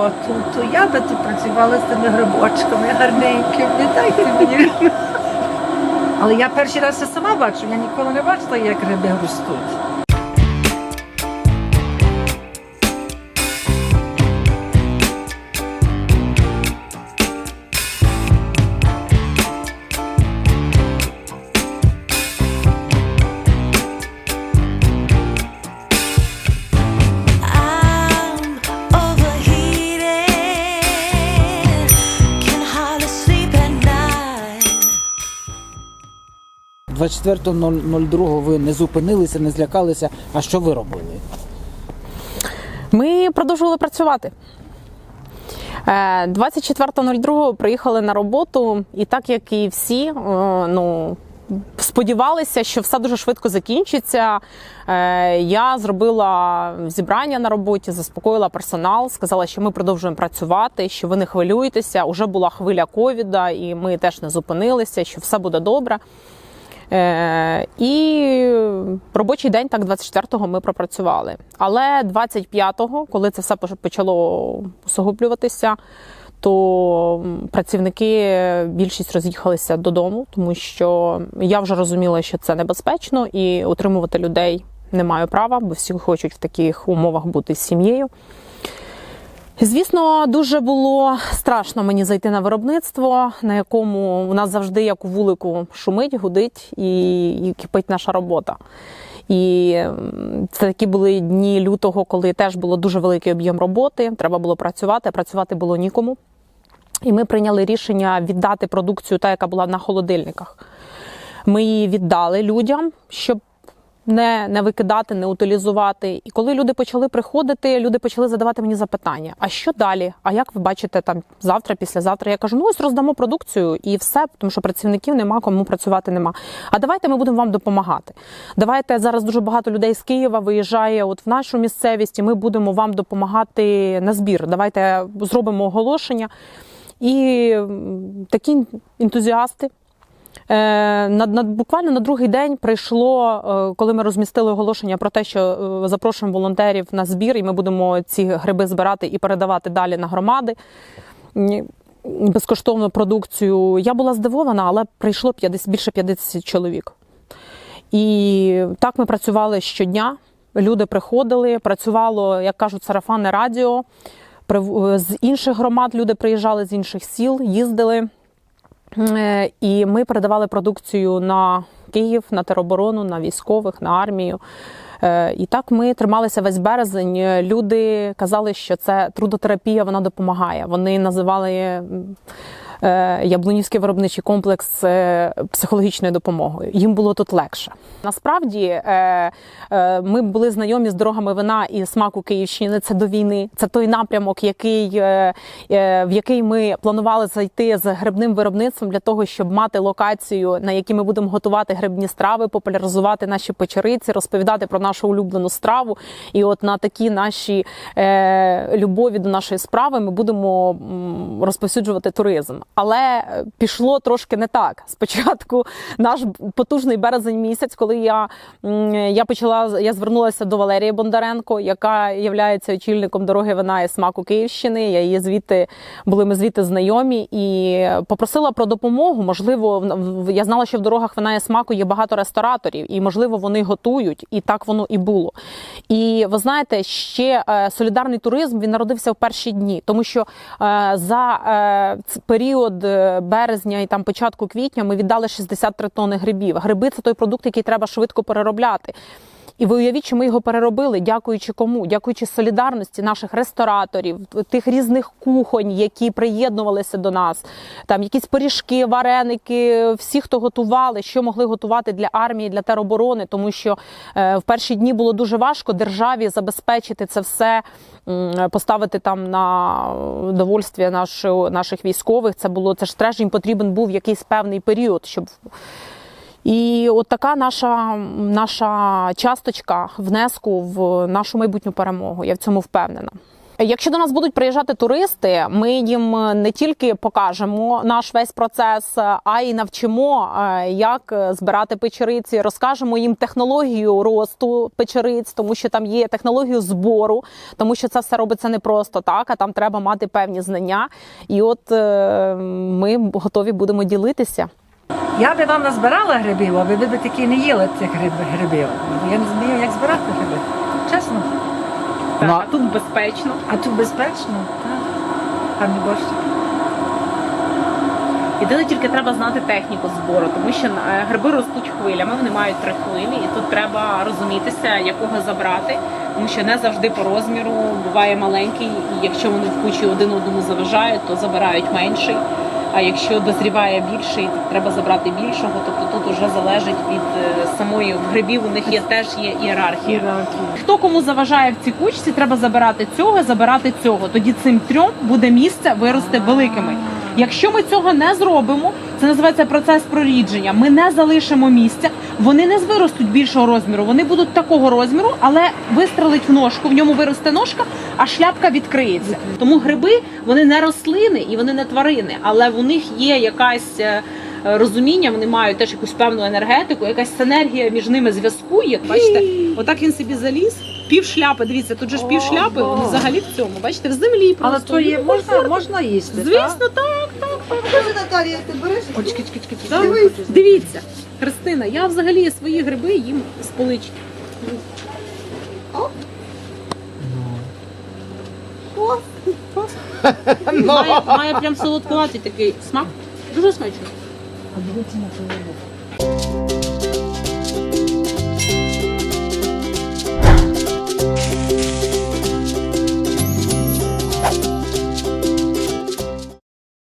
роботу, то я би тут працювала з тими грибочками гарненькими. Дайте мені. Але я перший раз це сама бачу, я ніколи не бачила, як гриби ростуть. 24.02 ви не зупинилися, не злякалися. А що ви робили? Ми продовжували працювати. Е, 24.02 приїхали на роботу, і так як і всі, е, ну. Сподівалися, що все дуже швидко закінчиться. Е, Я зробила зібрання на роботі, заспокоїла персонал, сказала, що ми продовжуємо працювати, що ви не хвилюєтеся. Уже була хвиля ковіда, і ми теж не зупинилися, що все буде добре. Е, і робочий день так 24-го ми пропрацювали. Але 25-го, коли це все почало усугублюватися, то працівники більшість роз'їхалися додому, тому що я вже розуміла, що це небезпечно, і утримувати людей не маю права, бо всі хочуть в таких умовах бути з сім'єю. Звісно, дуже було страшно мені зайти на виробництво, на якому у нас завжди, як у вулику, шумить, гудить і, і кипить наша робота. І це такі були дні лютого, коли теж було дуже великий об'єм роботи. Треба було працювати, а працювати було нікому. І ми прийняли рішення віддати продукцію, та яка була на холодильниках. Ми її віддали людям, щоб не, не викидати, не утилізувати. І коли люди почали приходити, люди почали задавати мені запитання: а що далі? А як ви бачите там завтра, післязавтра? Я кажу, ну ось роздамо продукцію і все, тому що працівників нема, кому працювати нема. А давайте ми будемо вам допомагати. Давайте зараз дуже багато людей з Києва виїжджає от в нашу місцевість, і ми будемо вам допомагати на збір. Давайте зробимо оголошення. І такі ентузіасти. Е, на, на, буквально на другий день прийшло, е, коли ми розмістили оголошення про те, що е, запрошуємо волонтерів на збір, і ми будемо ці гриби збирати і передавати далі на громади. Безкоштовну продукцію. Я була здивована, але прийшло 50, більше 50 чоловік. І так ми працювали щодня. Люди приходили, працювало, як кажуть, сарафанне радіо. З інших громад люди приїжджали з інших сіл, їздили. Е, І ми передавали продукцію на Київ, на тероборону, на військових, на армію. Е, І так ми трималися весь березень. Е, Люди казали, що це трудотерапія, вона допомагає. Вони називали Яблунівський виробничий комплекс е, психологічною допомогою. Їм було тут легше. Насправді е, е, ми були знайомі з дорогами вина і смаку Київщини. Це до війни. Це той напрямок, який, е, е, в який ми планували зайти з грибним виробництвом для того, щоб мати локацію, на якій ми будемо готувати грибні страви, популяризувати наші печериці, розповідати про нашу улюблену страву. І от на такі наші е, любові до нашої справи ми будемо розповсюджувати туризм. Але е, пішло трошки не так. Спочатку наш потужний березень місяць, коли я, я почала, я звернулася до Валерії Бондаренко, яка є очільником дороги вина і смаку Київщини. Я її звідти були ми звідти знайомі і попросила про допомогу. Можливо, я знала, що в дорогах вина і смаку є багато рестораторів, і можливо вони готують, і так воно і було. І ви знаєте, ще е, солідарний туризм він народився в перші дні, тому що е, за ц- період березня і там початку квітня ми віддали 63 тонни грибів. Гриби це той продукт, який треба швидко переробляти. І ви уявіть, що ми його переробили, дякуючи кому? Дякуючи солідарності наших рестораторів, тих різних кухонь, які приєднувалися до нас. Там якісь пиріжки, вареники, всі, хто готували, що могли готувати для армії, для тероборони, тому що е, в перші дні було дуже важко державі забезпечити це все, поставити там на довольстві наших військових. Це було це ж теж їм потрібен був якийсь певний період, щоб і от така наша, наша часточка внеску в нашу майбутню перемогу. Я в цьому впевнена. Якщо до нас будуть приїжджати туристи, ми їм не тільки покажемо наш весь процес, а й навчимо, е, як збирати печериці, розкажемо їм технологію росту печериць, тому що там є технологію збору, тому що це все робиться не просто так, а там треба мати певні знання. І от е, ми готові будемо ділитися. Я би вам назбирала грибів, а ви б такі не їли цих гриб, грибів. Я не знаю, як збирати гриби. Чесно. Ну, а тут безпечно. А тут безпечно, так. Пані борщ. Єдине, тільки треба знати техніку збору, тому що е, гриби ростуть хвилями, вони мають три хвилі, і тут треба розумітися, якого забрати, тому що не завжди по розміру буває маленький, і якщо вони в кучі один одному заважають, то забирають менший. А якщо дозріває більший, треба забрати більшого. Тобто тут вже залежить від е, самої грибів. У них є теж є ієрархія. Хто кому заважає в цій кучці, треба забирати цього, забирати цього. Тоді цим трьом буде місце вирости великими. Якщо ми цього не зробимо, це називається процес прорідження. Ми не залишимо місця, вони не виростуть більшого розміру. Вони будуть такого розміру, але вистрелить в ножку. В ньому виросте ножка, а шляпка відкриється. Тому гриби вони не рослини і вони не тварини, але у них є якась. е, Розуміння, вони мають теж якусь певну енергетику, якась синергія між ними зв'язку. є. Бачите, отак він собі заліз, пів шляпи. Дивіться, тут же ж пів шляпи, взагалі в цьому. Бачите, в землі Але просто. то є, можна, можна їсти. так? Звісно, так. Наталія, ти береш? Так. Дивіться, Христина, я взагалі свої гриби їм з полички. Має, має прям солодкуватий такий смак. Дуже смачно. А дивіться на той